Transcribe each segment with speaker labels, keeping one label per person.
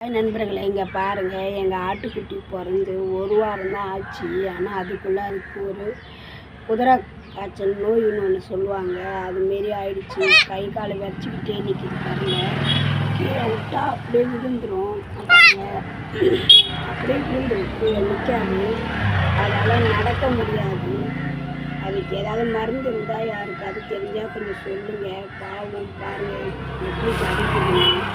Speaker 1: நண்பர்களே இங்கே பாருங்கள் எங்கள் ஆட்டுக்குட்டி பிறந்து ஒரு வாரம் தான் ஆச்சு. ஆனால் அதுக்குள்ளே அதுக்கு ஒரு குதிரை காய்ச்சல் நோயின்னு ஒன்று சொல்லுவாங்க. அதுமாரி ஆயிடுச்சு. கை காலை வச்சுக்கிட்டே நிற்கிது பாருங்கள் கீழே விட்டா அப்படியே விழுந்துடும் அப்படியே விழுந்துருக்கு நிற்காது அதனால் நடக்க முடியாது. அதுக்கு ஏதாவது மருந்து இருந்தால் யாருக்காவது தெரிஞ்சால் கொஞ்சம் சொல்லுங்கள் பாவம் பாருங்கள் எப்படி கிடைக்குது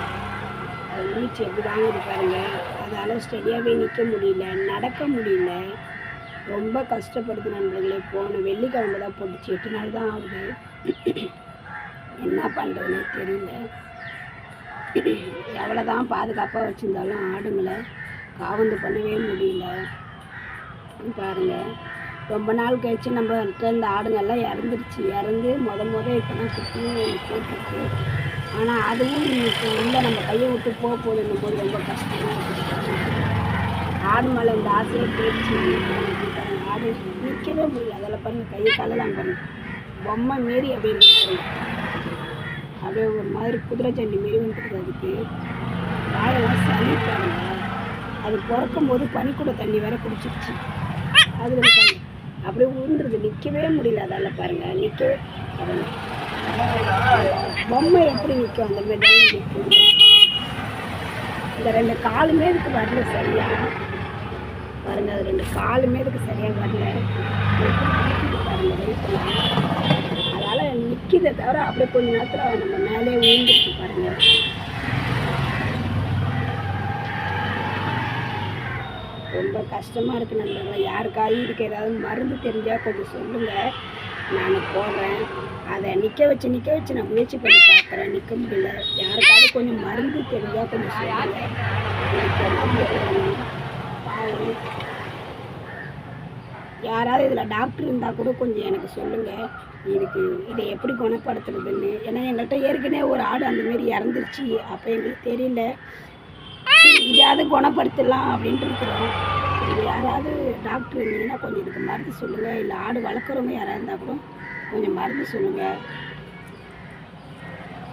Speaker 1: அது எப்படி தாங்க இருப்பாருங்க அதால் ஸ்டெடியாகவே நிற்க முடியல நடக்க முடியல. ரொம்ப கஷ்டப்படுது நண்பர்களே. போன வெள்ளிக்கிழமை தான் போட்டுச்சு. எட்டு நாள் தான் ஆகுது. என்ன பண்ணுறதுன்னு தெரியல. எவ்வளோ தான் பாதுகாப்பாக வச்சுருந்தாலும் ஆடுங்களை காவந்து பண்ணவே முடியல. பாருங்கள் ரொம்ப நாள் கழிச்சு நம்ம இந்த ஆடுங்கள்லாம் இறந்துருச்சு. இறந்து முத முத இப்போ தான் சுற்றி போட்டுருக்கு ஆனால் அதுவும் இப்போ இல்லை நம்ம கையை விட்டு போக போகுதுன்னும் போது ரொம்ப கஷ்டமாக ஆடு மேலே இந்த ஆசையில் போயிடுச்சு. ஆடு நிற்கவே முடியல. அதில் பண்ணி கையை கலலாம் பண்ணி பொம்மை மாரி அப்படியே நிற்கிறேன் அப்படியே ஒரு மாதிரி குதிரை சண்டி மாரி வந்துருக்குது அதுக்கு. வாயெல்லாம் சளி அது பிறக்கும் போது பனிக்கூட தண்ணி வேற குடிச்சிருச்சு. அதில் அப்படியே உருண்டுறது நிற்கவே முடியல. அதால் பாருங்கள் நிற்கவே பாருங்க பொம்மை எப்படி நிற்கும் அந்த மாதிரி நிற்கும் இந்த ரெண்டு காலுமே இதுக்கு வரல சரியா? பாருங்க அது ரெண்டு காலுமே இதுக்கு சரியா வரல. அதனால் நிக்குது அதனால தவிர அப்படியே கொஞ்ச நேரத்தில் நம்ம மேலே விழுந்துருக்கு பாருங்க. ரொம்ப கஷ்டமாக இருக்குது நண்பர்களே. யாருக்காவது இதுக்கு ஏதாவது மருந்து தெரிஞ்சால் கொஞ்சம் சொல்லுங்கள் நான் போடுறேன். அதை நிற்க வச்சு நிற்க வச்சு நான் முயற்சி பண்ணி பார்க்குறேன் நிற்க முடியல. யாருக்காவது கொஞ்சம் மருந்து தெரிஞ்சால் கொஞ்சம் சொல்லுங்கள் யாராவது இதில் டாக்டர் இருந்தால் கூட கொஞ்சம் எனக்கு சொல்லுங்கள் இதுக்கு இதை எப்படி குணப்படுத்துறதுன்னு. ஏன்னா எங்கள்கிட்ட ஏற்கனவே ஒரு ஆடு அந்தமாரி இறந்துருச்சு. அப்போ எங்களுக்கு தெரியல. இதையாவது குணப்படுத்தலாம் அப்படின்ட்டு இருக்கிறோம். இது யாராவது டாக்டர் இருந்தீங்கன்னா கொஞ்சம் இதுக்கு மருந்து சொல்லுங்கள் இல்லை ஆடு வளர்க்குறவங்க யாராக இருந்தால் கூட கொஞ்சம் மருந்து சொல்லுங்கள்